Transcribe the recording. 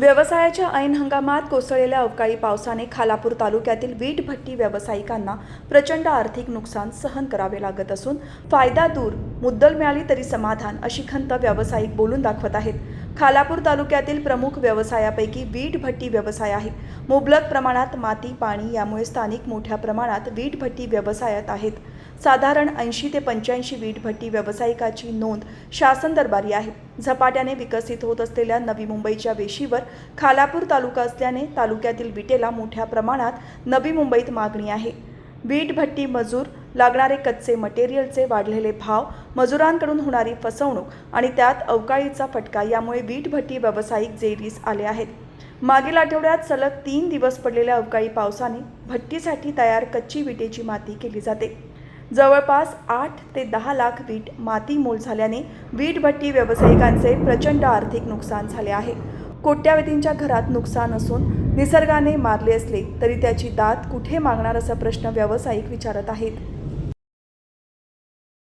व्यवसायाच्या ऐन हंगामात कोसळलेल्या अवकाळी पावसाने खालापूर तालुक्यातील वीट भट्टी व्यावसायिकांना प्रचंड आर्थिक नुकसान सहन करावे लागत असून फायदा दूर मुद्दल मिळाली तरी समाधान अशी खंत व्यावसायिक बोलून दाखवत आहेत. खालापूर तालुक्यातील प्रमुख व्यवसायापैकी वीट भट्टी व्यवसाय आहे. मुबलक प्रमाणात माती पाणी यामुळे स्थानिक मोठ्या प्रमाणात वीट भट्टी व्यवसायात आहेत. साधारण ऐंशी ते पंच्याऐंशी वीटभट्टी व्यावसायिकाची नोंद शासन दरबारी आहे. झपाट्याने विकसित होत असलेल्या नवी मुंबईच्या वेशीवर खालापूर तालुका असल्याने तालुक्यातील विटेला मोठ्या प्रमाणात नवी मुंबईत मागणी आहे. वीटभट्टी मजूर लागणारे कच्चे मटेरियलचे वाढलेले भाव मजुरांकडून होणारी फसवणूक आणि त्यात अवकाळीचा फटका यामुळे वीटभट्टी व्यावसायिक जेरीस आले आहेत. मागील आठवड्यात सलग तीन दिवस पडलेल्या अवकाळी पावसाने भट्टीसाठी तयार कच्ची विटेची माती केली जाते. जवळपास आठ ते दहा लाख वीट मातीमोल झाल्याने वीट भट्टी व्यावसायिकांचे प्रचंड आर्थिक नुकसान झाले आहे. कोट्यावधींच्या घरात नुकसान असून निसर्गाने मारले असले तरी त्याची दात कुठे मागणार असा प्रश्न व्यावसायिक विचारत आहेत.